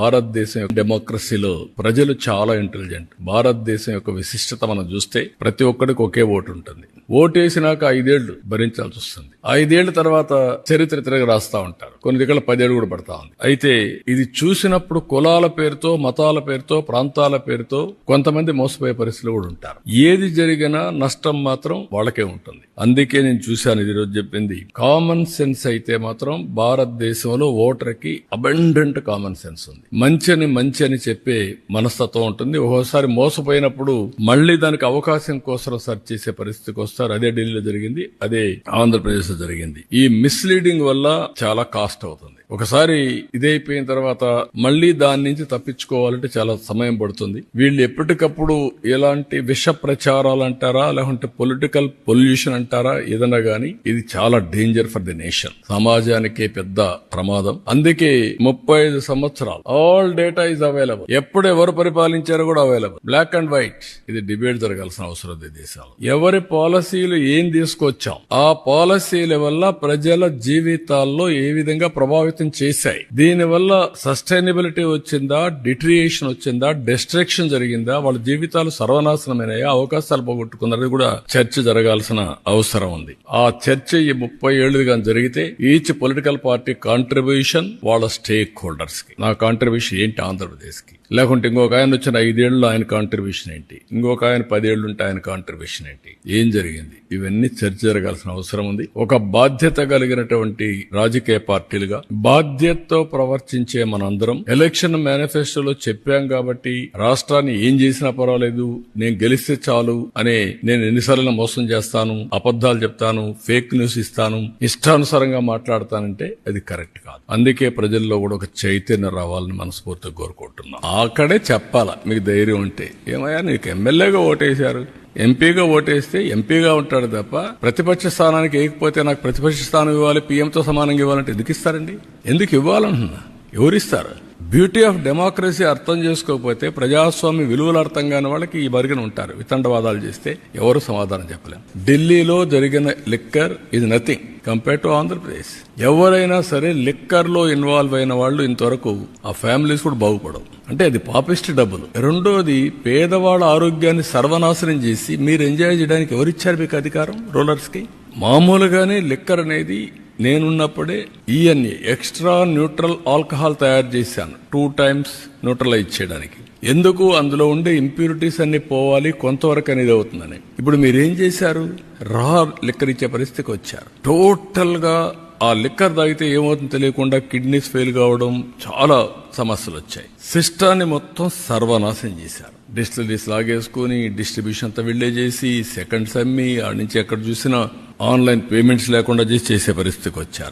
భారతదేశం యొక్క డెమోక్రసీలో ప్రజలు చాలా ఇంటెలిజెంట్ భారతదేశం యొక్క విశిష్టత మనం చూస్తే ప్రతి ఒక్కరికి ఒకే ఓటు ఉంటుంది. ఓటు వేసినాక ఐదేళ్ళు భరించాల్సి వస్తుంది. ఐదేళ్ళ తర్వాత చరిత్ర తిరగ రాస్తా ఉంటారు. కొన్ని దగ్గర పదేళ్ళు కూడా పడతా ఉంది. అయితే ఇది చూసినప్పుడు కులాల పేరుతో మతాల పేరుతో ప్రాంతాల పేరుతో కొంతమంది మోసపోయే పరిస్థితులు కూడా ఉంటారు. ఏది జరిగినా నష్టం మాత్రం వాళ్ళకే ఉంటుంది. అందుకే నేను చూశాను ఇది రోజు చెప్పింది. కామన్ సెన్స్ అయితే మాత్రం భారతదేశంలో ఓటర్కి అబండెంట్ కామన్ సెన్స్ ఉంది. మంచి అని మంచి అని చెప్పే మనస్తత్వం ఉంటుంది. ఒక్కోసారి మోసపోయినప్పుడు మళ్ళీ దానికి అవకాశం కోసం సెర్చ్ చేసే పరిస్థితికి వస్తారు. అదే ఢిల్లీలో జరిగింది అదే ఆంధ్రప్రదేశ్లో జరిగింది. ఈ మిస్లీడింగ్ వల్ల చాలా కాస్ట్ అవుతుంది. ఒకసారి ఇదైపోయిన తర్వాత మళ్ళీ దాని నుంచి తప్పించుకోవాలంటే చాలా సమయం పడుతుంది. వీళ్ళు ఎప్పటికప్పుడు ఎలాంటి విష ప్రచారాలు అంటారా లేకుంటే పొలిటికల్ పొల్యూషన్ అంటారా ఏదన్నా గానీ ఇది చాలా డేంజర్ ఫర్ ది నేషన్. సమాజానికి పెద్ద ప్రమాదం. అందుకే ముప్పై ఐదు సంవత్సరాలు ఆల్ డేటా ఇస్ అవైలబుల్. ఎప్పుడు ఎవరు పరిపాలించారో కూడా అవైలబుల్. Black and white. ఇది డిబేట్ జరగాల్సిన అవసరం ఉంది దేశాలు ఎవరి పాలసీలు ఏం తీసుకొచ్చాం? ఆ పాలసీల వల్ల ప్రజల జీవితాల్లో ఏ విధంగా ప్రభావితం చేశాయి. దీనివల్ల సస్టైనబిలిటీ వచ్చిందా? డిట్రియేషన్ వచ్చిందా? డిస్ట్రక్షన్ జరిగిందా? వాళ్ళ జీవితాలు సర్వనాశనమైనాయా? అవకాశాలు పోగొట్టుకున్నది కూడా చర్చ జరగాల్సిన అవసరం ఉంది. ఆ చర్చ ఈ ముప్పై ఏళ్ళుగా జరిగితే ఈచ్ పొలిటికల్ పార్టీ కాంట్రిబ్యూషన్ వాళ్ళ స్టేక్ హోల్డర్స్కి నా కాంట్రిబ్యూషన్ ఏంటి ఆంధ్రప్రదేశ్కి లేకుంటే ఇంకొక ఆయన వచ్చిన ఐదేళ్ళు ఆయన కాంట్రిబ్యూషన్ ఏంటి? ఇంకొక ఆయన పదేళ్ళు ఉంటే ఆయన కాంట్రిబ్యూషన్ ఏంటి? ఏం జరిగింది? ఇవన్నీ చర్చ జరగాల్సిన అవసరం ఉంది. ఒక బాధ్యత కలిగినటువంటి రాజకీయ పార్టీలుగా బాధ్యతతో ప్రవర్తించే మనందరం ఎలక్షన్ మేనిఫెస్టోలో చెప్పాం కాబట్టి రాష్ట్రాన్ని ఏం చేసినా పర్వాలేదు నేను గెలిస్తే చాలు అనే నేను ఎన్నిసార్లు మోసం చేస్తాను అబద్ధాలు చెప్తాను ఫేక్ న్యూస్ ఇస్తాను ఇష్టానుసారంగా మాట్లాడతానంటే అది కరెక్ట్ కాదు. అందుకే ప్రజల్లో కూడా ఒక చైతన్యం రావాలని మనస్ఫూర్తిగా కోరుకుంటున్నాం. అక్కడే చెప్పాలా మీకు ధైర్యం ఉంటే. ఏమయ్యా నీకు ఎమ్మెల్యేగా ఓటేశారు. ఎంపీగా ఓటేస్తే ఎంపీగా ఉంటాడు తప్ప ప్రతిపక్ష స్థానానికి వేయకపోతే నాకు ప్రతిపక్ష స్థానం ఇవ్వాలి పీఎంతో సమానంగా ఇవ్వాలంటే ఎందుకు ఇస్తారండి? ఎందుకు ఇవ్వాలంటున్నా? ఎవరిస్తారు? బ్యూటీ ఆఫ్ డెమోక్రసీ అర్థం చేసుకోకపోతే ప్రజాస్వామ్య విలువలు అర్థం కాని వాళ్ళకి ఈ బరిగిన ఉంటారు. వితండవాదాలు చేస్తే ఎవరు సమాధానం చెప్పలేము ఢిల్లీలో జరిగిన లిక్కర్ ఇది నథింగ్. కంపేర్ టు ఆంధ్రప్రదేశ్ ఎవరైనా సరే లిక్కర్లో ఇన్వాల్వ్ అయిన వాళ్ళు ఇంతవరకు ఆ ఫ్యామిలీస్ కూడా బాగుపడవు. అంటే అది పాపిస్ట్ డబ్బులు. రెండోది పేదవాళ్ళ ఆరోగ్యాన్ని సర్వనాశనం చేసి మీరు ఎంజాయ్ చేయడానికి ఎవరిచ్చారు మీకు అధికారం? రూలర్స్కి మామూలుగానే లిక్కర్ అనేది నేనున్నప్పుడే ఈఎన్ఏ ఎక్స్ట్రా న్యూట్రల్ ఆల్కహాల్ తయారు చేశాను. టూ టైమ్స్ న్యూట్రలైజ్ చేయడానికి. ఎందుకు అందులో ఉండే ఇంప్యూరిటీస్ అన్ని పోవాలి? కొంతవరకు అనేది అవుతుందని. ఇప్పుడు మీరేం చేశారు? రా లిక్కర్ ఇచ్చే పరిస్థితికి వచ్చారు. టోటల్గా ఆ లిక్కర్ తాగితే ఏమవుతుందో తెలియకుండా కిడ్నీస్ ఫెయిల్ కావడం చాలా సమస్యలు వచ్చాయి. సిస్టాన్ని మొత్తం సర్వనాశనం చేశారు. డిస్టిలరీస్ లాగేసుకుని డిస్ట్రిబ్యూషన్ అంతా వెళ్ళే చేసి సెకండ్స్ అమ్మి ఆడ నుంచి ఎక్కడ చూసినా ఆన్లైన్ పేమెంట్స్ లేకుండా చేసి చేసే పరిస్థితికి వచ్చారు.